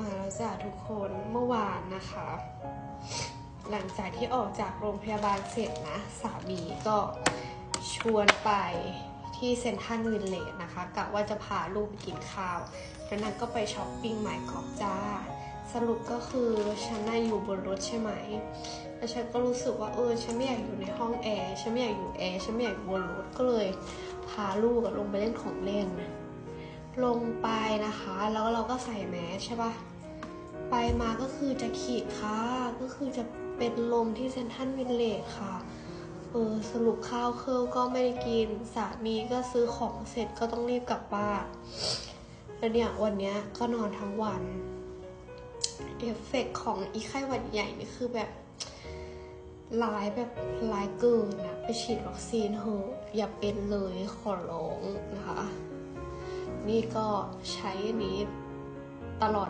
มาแล้วจ้ะทุกคนเมื่อวานนะคะ หลังจากที่ออกจากโรงพยาบาลเสร็จนะ สามีก็ชวนไปที่เซ็นทรัลวิลเลจนะคะกะว่าจะพาลูกไปกินข้าวแล้วนางก็ไปช้อปปิ้งใหม่กอบจ้า สรุปก็คือฉันน่าอยู่บนรถใช่ไหม แล้วฉันก็รู้สึกว่าเออฉันไม่อยากอยู่ในห้องแอร์ฉันไม่อยากอยู่แอร์ฉันไม่อยากอยู่บนรถก็เลยพาลูกลงไปเล่นของเล่นนะ ลงไปนะคะ แล้วเราก็ใส่แมสใช่ปะไปมาก็คือจะขีดค่ะ ก็คือจะเป็นลมที่เซนทันวิลเลจค่ะ เออสรุปข้าวเคิลก็ไม่ได้กิน สามีก็ซื้อของเสร็จก็ต้องรีบกลับบ้านแล้วเนี่ยวันเนี้ยก็นอนทั้งวัน เอฟเฟกต์ของอีไข้หวัดใหญ่นี่คือแบบร้ายแบบร้ายเกินนะไปฉีดวัคซีนเถอะอย่าเป็นเลยขอร้องนะคะ นี่ก็ใช้อันนี้ตลอด